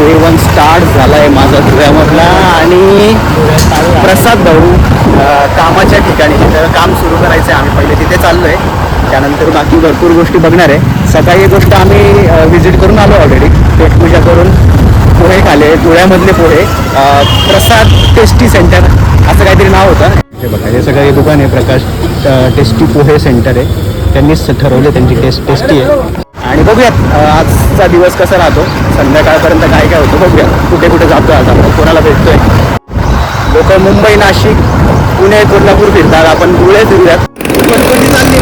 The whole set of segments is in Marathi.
डे वन स्टार्ट झाला आहे माझा धुळ्यामधला. आणि प्रसाद भाऊ कामाच्या ठिकाणी तिथं काम सुरू करायचं आहे आम्ही पहिले तिथे चाललो आहे त्यानंतर बाकी भरपूर गोष्टी बघणार आहे. सकाळी गोष्ट आम्ही व्हिजिट करून आलो ऑलरेडी पेटपूजा करून पोहे खाले धुळ्यामधले पोहे. प्रसाद टेस्टी सेंटर असं काहीतरी नाव होतं. हे बघा हे सगळं हे दुकान आहे प्रकाश टेस्टी पोहे सेंटर आहे. त्यांनीच ठरवले त्यांची टेस्ट टेस्टी आहे. आणि बघूयात आजचा दिवस कसा राहतो संध्याकाळपर्यंत काय काय होतं बघूया कुठे कुठे जातो आज आपण कोणाला भेटतोय? लोक मुंबई नाशिक पुणे कोल्हापूर फिरतात आपण धुळे फिरूयात. गणपती चालली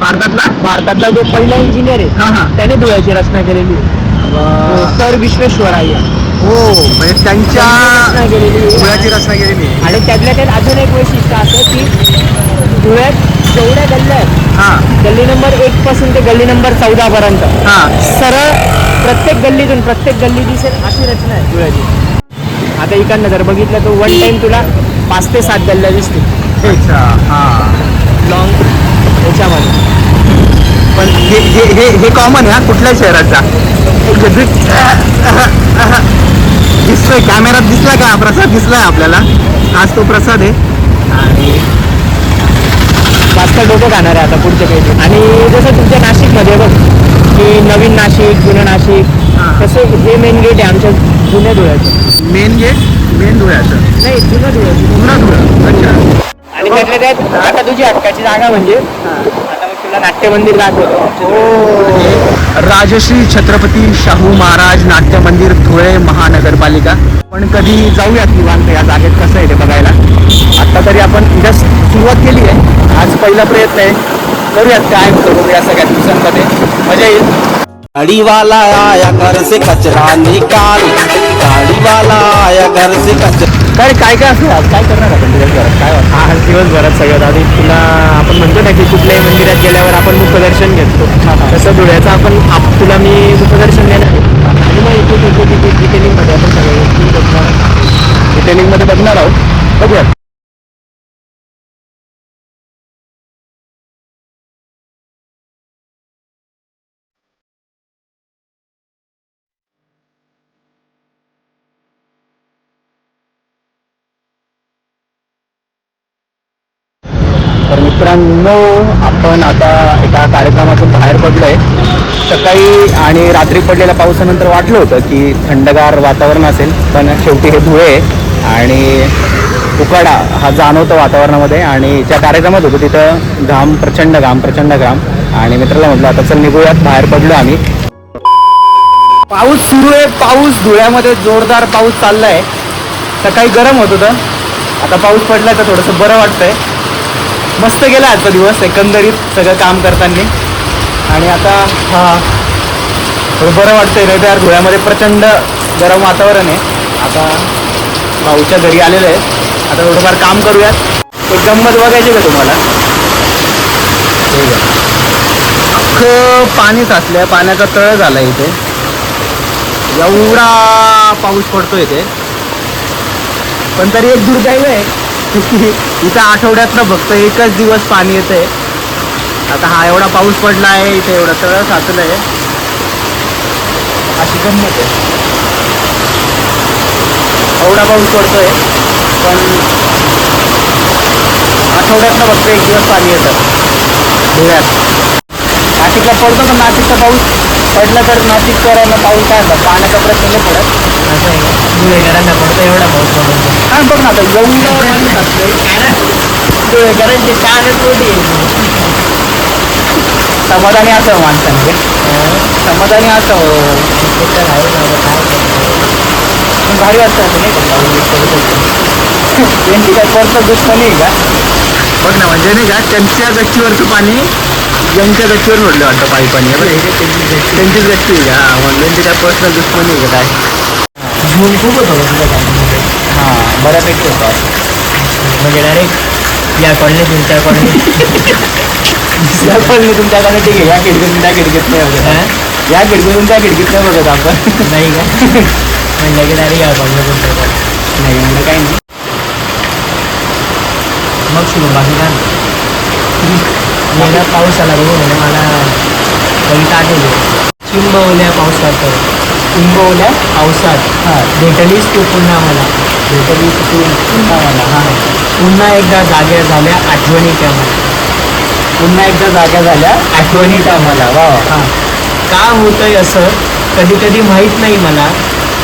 भारतातला? भारतातला जो पहिला इंजिनियर हा, हा. आहे त्याने धुळ्याची रचना केलेली आहे. सर विश्वेश्वराय्या हो म्हणजे त्यांच्या रचना केलेली आहे. मुळाची रचना केलेली आहे. आणि त्यातल्या त्यात अजून एक वैशिष्ट्य असं की धुळ्यात जेवढ्या गल्ल्या आहेत हा. गल्ली नंबर एक पासून ते गल्ली नंबर चौदा पर्यंत. हा. सरळ प्रत्येक गल्लीतून प्रत्येक गल्ली दिसेल अशी रचना आहे धुळ्याची. आता इकडनं जर बघितलं तर वन टाइम तुला पाच ते सात गल्ल्या दिसतील. अच्छा हा. लॉंग याच्यामध्ये. पण हे हे हे हे कॉमन आहे शहराचा. एक वेगळी दिसतोय कॅमेरात दिसला का? प्रसाद दिसलाय आपल्याला. आज तो प्रसाद आहे. आणि जास्त डोकं खाणार आहे आता पुढच्या काही आणि जसं तुमच्या नाशिकमध्ये बघ की नवीन नाशिक जुनं नाशिक. तसं हे मेन गेट आहे आमच्या जुन्या धुळ्याचं. मेन गेट मेन धुळ्याचं. नाही जुनं धुळ्याचं पुन्हा धुळं अच्छा. आणि त्यातल्या त्यात आता तुझी हक्काची जागा म्हणजे आता मग तुला नाट्य मंदिर दाखवतो राजश्री छत्रपती शाहू महाराज नाट्य मंदिर धुळे महानगरपालिका. पण कधी जाऊयात निवांत या जागेत? कसं आहे ते बघायला? आता तरी आपण जस्ट सुरुवात केली आहे. आज पहिला प्रयत्न आहे. करूयात काय करू या सगळ्या दिवसांमध्ये. मजा येईल. गाड़ी वाला आया घर से कचरा निकाल. गाड़ी वाला आया घर से कचरा काय काय काय असतं आज काय करणार आपण दिवसभरात? काय वाटतं? आज दिवसभरात सगळ्यात आधी तुला आपण म्हणतो ना की कुठल्याही मंदिरात गेल्यावर आपण मुखदर्शन घेतो. तसं धुळ्याचं आपण आप तुला मी मुखदर्शन देणार आहे आणि मग इथे तिथे तिथे डिटेलिंगमध्ये आपण सगळ्या गोष्टी बघणार डिटेलिंगमध्ये बघणार आहोत बघूयात तर मित्रांनो आपण आता एका कार्यक्रमातून बाहेर पडलोय. सकाळी आणि रात्री पडलेल्या पावसानंतर वाटलं होतं की थंडगार वातावरण असेल पण शेवटी हे धुळे आहे आणि उकाडा हा जाणवतो वातावरणामध्ये आणि ज्या कार्यक्रमात होतो तिथं घाम प्रचंड घाम प्रचंड घाम. आणि मित्राला म्हटलं आता चल निघूयात बाहेर पडलो आम्ही. पाऊस सुरू आहे पाऊस धुळ्यामध्ये जोरदार पाऊस चाललाय. सकाळी गरम होत होतं. आता पाऊस पडलाय तर थोडंसं बरं वाटतंय. मस्त गेला आजचा दिवस एकंदरीत सगळं काम करताना. आणि आता हा थोडं बरं वाटतंय नाही तर धुळ्यामध्ये प्रचंड गरम वातावरण आहे. आता भाऊच्या घरी आलेलं आहे. आता थोडंफार काम करूयात. एक गंमत बघायची का तुम्हाला? ठीक आहे. अख्खं पाणी साचलंय पाण्याचा तळ झाला इथे. एवढा पाऊस पडतो इथे. पण तरी एक दुर्दैव आहे की इथं आठवड्यातनं फक्त एकच दिवस पाणी येतंय. आता हा एवढा पाऊस पडला आहे इथे एवढं सगळं साचलं आहे अशी गंमत आहे. एवढा पाऊस पडतोय पण आठवड्यातनं फक्त एक दिवस पाणी येतं. धुळ्यात नाशिकला पडतो पण नाशिकचा पाऊस? पडला तर नाशिककरांना पाऊस काय होता पाण्याचा प्रश्न नाही पडत. असं आहे धुळेकरांना फक्त एवढा पाऊस पडतो काय बघ ना आता एवढं पाणी साचलंय. धुळेकरांची थोडी आहे. समाधानी असावं माणसाने. समाधानी असावं. ते? पण भारी वाटतं असं नाही का? त्यांची काय पर्सनल दुश्मनी आहे का? बघ ना म्हणजे नाही का त्यांच्या गच्चीवरचं पाणी यांच्या गच्चीवर सोडलं वाटतं हे त्यांचीच गच्ची आहे का? हा, म्हणून ते काय पर्सनल दुश्मनी आहे काय? धूम खूप होतं तुझ्या हां बऱ्यापैकी होतं. म्हणजे डायरेक्ट या कॉलनीतून त्या कॉलनीत या पण तुमच्याकडे ठीक आहे. या खिडकीतून त्या खिडकीत नाही बघत? या खिडकीतून त्या खिडकीत नाही बघत आपण. नाही का? म्हणलं की डायरेक्ट या कॉलनीतून त्या कॉलनीत नाही एवढं काही नाही. मग शुभ बाकी काय? मला पाऊस आला बघू म्हणजे मला कविता आठवली. चिंबवल्या पावसात. कुंभवल्या पावसात. हां. भेटलीस तू पुन्हा मला. भेटली चुकून पुन्हा मला. हां. पुन्हा एकदा जाग्या झाल्या आठवणी त्या मला. पुन्हा एकदा जाग्या झाल्या आठवणीत आम्हाला वा वा. हां. का होतंय असं कधी कधी माहीत नाही मला.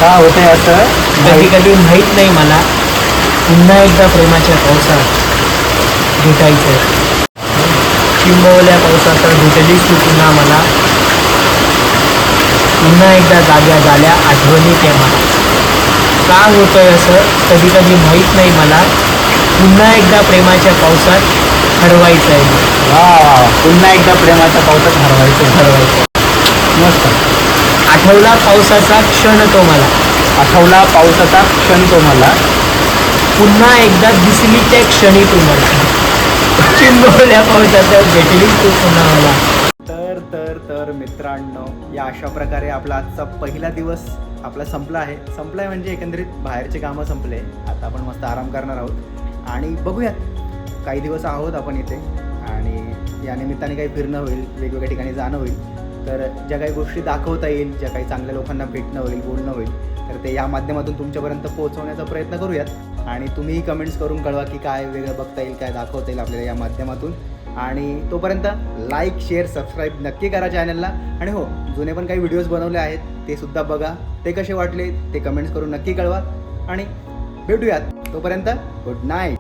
का होतंय असं? कधी कधी माहीत नाही मला. पुन्हा एकदा प्रेमाच्या पावसात भेटायचं चिंबवल्या पावसात भेटलीस तू पुन्हा मला पुन्हा एकदा जाग्या झाल्या आठवणी त्या मला का होतंय असं कधी कधी माहीत नाही मला. पुन्हा एकदा प्रेमाच्या पावसात हरवायचं आहे वा. पुन्हा एकदा प्रेमाच्या पावसात हरवायचं हरवायचं मस्त. आठवला पावसाचा क्षण तो मला. आठवला पावसाचा क्षण तो मला. पुन्हा एकदा दिसली त्या क्षणी तू मला चिंबवल्या तू पुन्हा मला तर तर तर मित्रांनो या अशा प्रकारे आपला आजचा पहिला दिवस आपला संपला आहे. संपला आहे म्हणजे एकंदरीत बाहेरचे कामं संपले. आता आपण मस्त आराम करणार आहोत. आणि बघूयात काही दिवस आहोत आपण इथे. आणि या निमित्ताने काही फिरणं होईल वेगवेगळ्या ठिकाणी जाणं होईल. तर ज्या काही गोष्टी दाखवता येईल ज्या काही चांगल्या लोकांना भेटणं होईल बोलणं होईल तर ते या माध्यमातून तुमच्यापर्यंत पोहोचवण्याचा प्रयत्न करूयात. आणि तुम्हीही कमेंट्स करून कळवा की काय वेगळं बघता येईल काय दाखवता येईल आपल्याला या माध्यमातून. आणि तोपर्यंत लाईक शेअर सबस्क्राईब नक्की करा चॅनलला आणि हो जुने पण काही व्हिडिओज बनवले आहेत ते सुद्धा बघा. ते कसे वाटले ते कमेंट्स करून नक्की कळवा. आणि भेटूयात. तोपर्यंत गुड नाईट